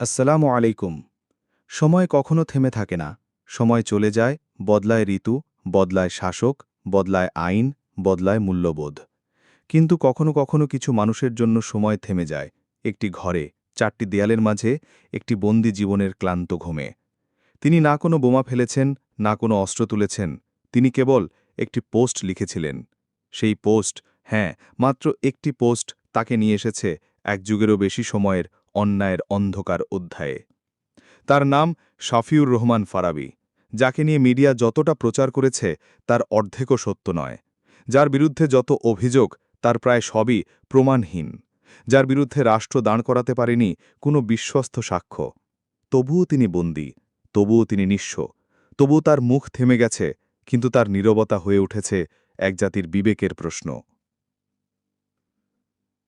আসসালামু আলাইকুম। সময় কখনো থেমে থাকে না। সময় চলে যায়, বদলায় ঋতু, বদলায় শাসক, বদলায় আইন, বদলায় মূল্যবোধ। কিন্তু কখনো কখনো কিছু মানুষের জন্য সময় থেমে যায়। একটি ঘরে, চারটি দেয়ালের মাঝে, একটি বন্দি জীবনের ক্লান্ত ঘুমে। তিনি না কোনো বোমা ফেলেছেন, না কোনো অস্ত্র তুলেছেন। তিনি কেবল একটি পোস্ট লিখেছিলেন। সেই পোস্ট হ্যাঁ মাত্র একটি পোস্ট তাকে নিয়ে এসেছে, এক যুগেরও বেশি সময়ের অন্যায়ের অন্ধকার অধ্যায়ে। তার নাম শাফিউর রহমান ফারাবি, যাকে নিয়ে মিডিয়া যতটা প্রচার করেছে তার অর্ধেকও সত্য নয়। যার বিরুদ্ধে যত অভিযোগ, তার প্রায় সবই প্রমাণহীন। যার বিরুদ্ধে রাষ্ট্র দাঁড় করাতে পারেনি কোনো বিশ্বস্ত সাক্ষ্য। তবুও তিনি বন্দী, তবুও তিনি নিঃস্ব, তবুও তার মুখ থেমে গেছে, কিন্তু তার নীরবতা হয়ে উঠেছে এক জাতির বিবেকের প্রশ্ন।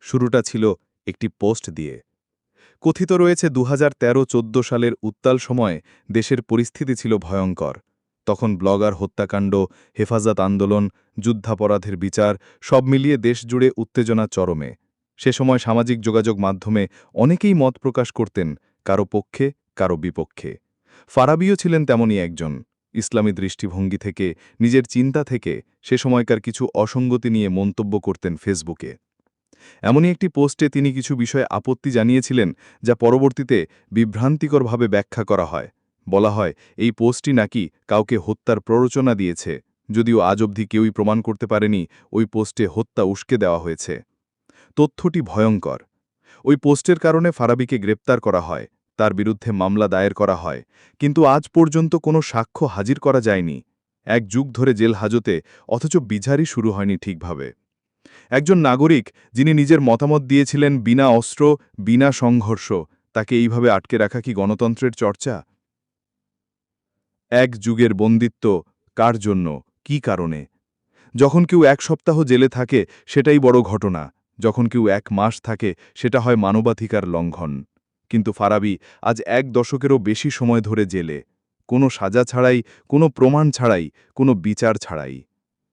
শুরুটা ছিল একটি পোস্ট দিয়ে। কথিত রয়েছে দু হাজার তেরো সালের উত্তাল সময়ে দেশের পরিস্থিতি ছিল ভয়ঙ্কর। তখন ব্লগার হত্যাকাণ্ড, হেফাজত আন্দোলন, যুদ্ধাপরাধের বিচার সব মিলিয়ে দেশ জুড়ে উত্তেজনা চরমে। সে সময় সামাজিক যোগাযোগ মাধ্যমে অনেকেই মত প্রকাশ করতেন, কারও পক্ষে, কারও বিপক্ষে। ফারাবিও ছিলেন তেমনই একজন। ইসলামী দৃষ্টিভঙ্গি থেকে, নিজের চিন্তা থেকে সে সময়কার কিছু অসঙ্গতি নিয়ে মন্তব্য করতেন ফেসবুকে। এমনই একটি পোস্টে তিনি কিছু বিষয়ে আপত্তি জানিয়েছিলেন, যা পরবর্তীতে বিভ্রান্তিকরভাবে ব্যাখ্যা করা হয়। বলা হয়, এই পোস্টটি নাকি কাউকে হত্যার প্ররোচনা দিয়েছে, যদিও আজ অবধি কেউই প্রমাণ করতে পারেনি ওই পোস্টে হত্যা উস্কে দেওয়া হয়েছে। তথ্যটি ভয়ঙ্কর। ওই পোস্টের কারণে ফারাবিকে গ্রেপ্তার করা হয়, তার বিরুদ্ধে মামলা দায়ের করা হয়, কিন্তু আজ পর্যন্ত কোনো সাক্ষ্য হাজির করা যায়নি। এক যুগ ধরে জেল হাজতে অথচ বিচারই শুরু হয়নি ঠিকভাবে। একজন নাগরিক যিনি নিজের মতামত দিয়েছিলেন বিনা অস্ত্র, বিনা সংঘর্ষ, তাকে এইভাবে আটকে রাখা কি গণতন্ত্রের চর্চা? এক যুগের বন্দিত্ব কার জন্য, কি কারণে? যখন কেউ এক সপ্তাহ জেলে থাকে, সেটাই বড় ঘটনা। যখন কেউ এক মাস থাকে, সেটা হয় মানবাধিকার লঙ্ঘন। কিন্তু ফারাবি, আজ এক দশকেরও বেশি সময় ধরে জেলে। কোনো সাজা ছাড়াই, কোনো প্রমাণ ছাড়াই, কোনো বিচার ছাড়াই।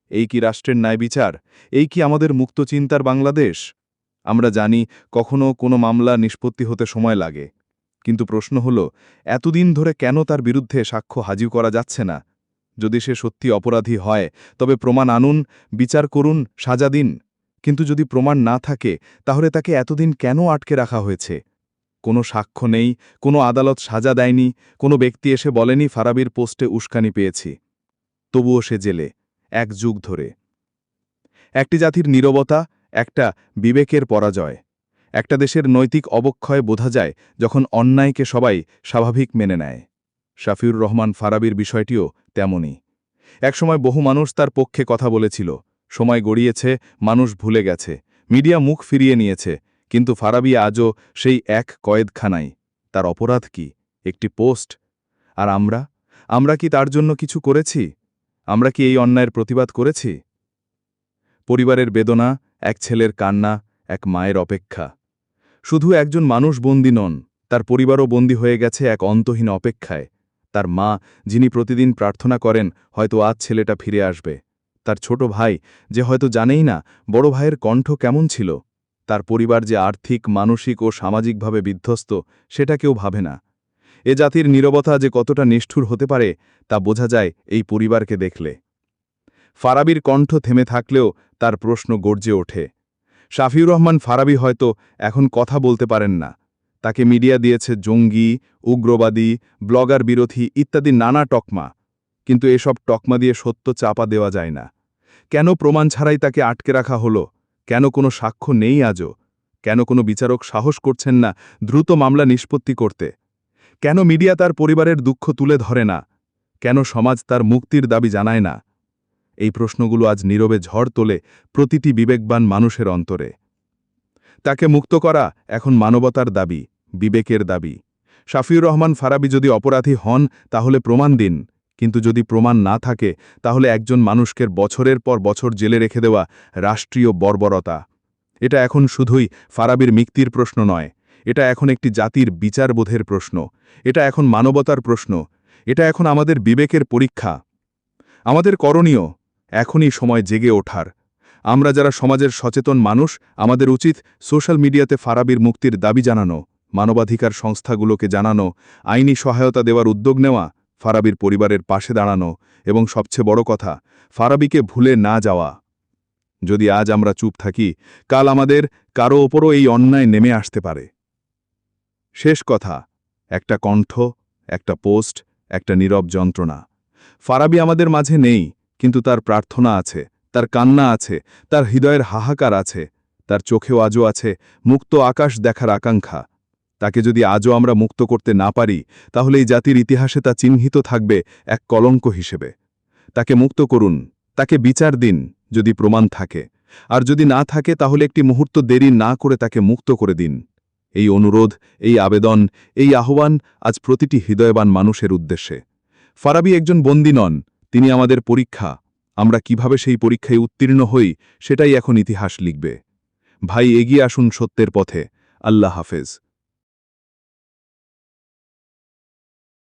এই কি রাষ্ট্রের ন্যায় বিচার? এই কি আমাদের মুক্ত চিন্তার বাংলাদেশ? আমরা জানি কখনো কোনো মামলা নিষ্পত্তি হতে সময় লাগে। কিন্তু প্রশ্ন হল, এতদিন ধরে কেন তার বিরুদ্ধে সাক্ষ্য হাজির করা যাচ্ছে না? যদি সে সত্যি অপরাধী হয়, তবে প্রমাণ আনুন, বিচার করুন, সাজা দিন। কিন্তু যদি প্রমাণ না থাকে, তাহলে তাকে এতদিন কেন আটকে রাখা হয়েছে? কোনো সাক্ষ্য নেই, কোনো আদালত সাজা দেয়নি, কোনো ব্যক্তি এসে বলেনি, ফারাবির পোস্টে উস্কানি পেয়েছি। তবুও সে জেলে। এক যুগ ধরে। একটি জাতির নীরবতা, একটা বিবেকের পরাজয়, একটা দেশের নৈতিক অবক্ষয় বোঝা যায় যখন অন্যায়কে সবাই স্বাভাবিক মেনে নেয়। শাফিউর রহমান ফারাবির বিষয়টিও তেমনই। একসময় বহু মানুষ তার পক্ষে কথা বলেছিল, সময় গড়িয়েছে, মানুষ ভুলে গেছে, মিডিয়া মুখ ফিরিয়ে নিয়েছে, কিন্তু ফারাবি আজও সেই এক কয়েদখানায়। তার অপরাধ কি? একটি পোস্ট? আর আমরা? আমরা কি তার জন্য কিছু করেছি? আমরা কি এই অন্যায়ের প্রতিবাদ করেছি? পরিবারের বেদনা, এক ছেলের কান্না, এক মায়ের অপেক্ষা। শুধু একজন মানুষ বন্দী নন, তার পরিবারও বন্দী হয়ে গেছে এক অন্তহীন অপেক্ষায়। তার মা, যিনি প্রতিদিন প্রার্থনা করেন, হয়তো আজ ছেলেটা ফিরে আসবে। তার ছোট ভাই, যে হয়তো জানেই না, বড় ভাইয়ের কণ্ঠ কেমন ছিল। তার পরিবার যে আর্থিক, মানসিক ও সামাজিকভাবে বিধ্বস্ত, সেটা কেউ ভাবে না। এ জাতির নীরবতা যে কতটা নিষ্ঠুর হতে পারে, তা বোঝা যায় এই পরিবারকে দেখলে। ফারাবির কণ্ঠ থেমে থাকলেও তার প্রশ্ন গর্জে ওঠে। শাফিউর রহমান ফারাবি হয়তো এখন কথা বলতে পারেন না। তাকে মিডিয়া দিয়েছে জঙ্গি, উগ্রবাদী, ব্লগার বিরোধী ইত্যাদি নানা টকমা। কিন্তু এসব টকমা দিয়ে সত্য চাপা দেওয়া যায় না। কেন প্রমাণ ছাড়াই তাকে আটকে রাখা হলো? কেন কোনো সাক্ষ্য নেই আজও? কেন কোনো বিচারক সাহস করছেন না দ্রুত মামলা নিষ্পত্তি করতে? কেন মিডিয়া তার পরিবারের দুঃখ তুলে ধরে না? কেন সমাজ তার মুক্তির দাবি জানায় না? এই প্রশ্নগুলো আজ নীরবে ঝড় তোলে প্রতিটি বিবেকবান মানুষের অন্তরে। তাকে মুক্ত করা এখন মানবতার দাবি, বিবেকের দাবি। শাফিউর রহমান ফারাবি যদি অপরাধী হন, তাহলে প্রমাণ দিন। কিন্তু যদি প্রমাণ না থাকে, তাহলে একজন মানুষকে বছরের পর বছর জেলে রেখে দেওয়া রাষ্ট্রীয় বর্বরতা। এটা এখন শুধুই ফারাবির মুক্তির প্রশ্ন নয়। এটা এখন একটি জাতির বিচারবোধের প্রশ্ন। এটা এখন মানবতার প্রশ্ন। এটা এখন আমাদের বিবেকের পরীক্ষা। আমাদের করণীয়, এখনই সময় জেগে ওঠার। আমরা যারা সমাজের সচেতন মানুষ, আমাদের উচিত সোশ্যাল মিডিয়াতে ফারাবির মুক্তির দাবি জানানো, মানবাধিকার সংস্থাগুলোকে জানানো, আইনি সহায়তা দেওয়ার উদ্যোগ নেওয়া, ফারাবির পরিবারের পাশে দাঁড়ানো এবং সবচেয়ে বড় কথা, ফারাবিকে ভুলে না যাওয়া। যদি আজ আমরা চুপ থাকি, কাল আমাদের কারও ওপরও এই অন্যায় নেমে আসতে পারে। শেষ কথা, একটা কণ্ঠ, একটা পোস্ট, একটা নীরব যন্ত্রণা। ফারাবি আমাদের মাঝে নেই, কিন্তু তার প্রার্থনা আছে, তার কান্না আছে, তার হৃদয়ের হাহাকার আছে, তার চোখেও আজও আছে মুক্ত আকাশ দেখার আকাঙ্ক্ষা। তাকে যদি আজও আমরা মুক্ত করতে না পারি, তাহলে এই জাতির ইতিহাসে তা চিহ্নিত থাকবে এক কলঙ্ক হিসেবে। তাকে মুক্ত করুন, তাকে বিচার দিন, যদি প্রমাণ থাকে। আর যদি না থাকে, তাহলে একটি মুহূর্ত দেরি না করে তাকে মুক্ত করে দিন। এই অনুরোধ, এই আবেদন, এই আহ্বান আজ প্রতিটি হৃদয়বান মানুষের উদ্দেশ্যে। ফারাবি একজন বন্দী নন, তিনি আমাদের পরীক্ষা। আমরা কীভাবে সেই পরীক্ষায় উত্তীর্ণ হই, সেটাই এখন ইতিহাস লিখবে। ভাই, এগিয়ে আসুন সত্যের পথে। আল্লাহ হাফেজ।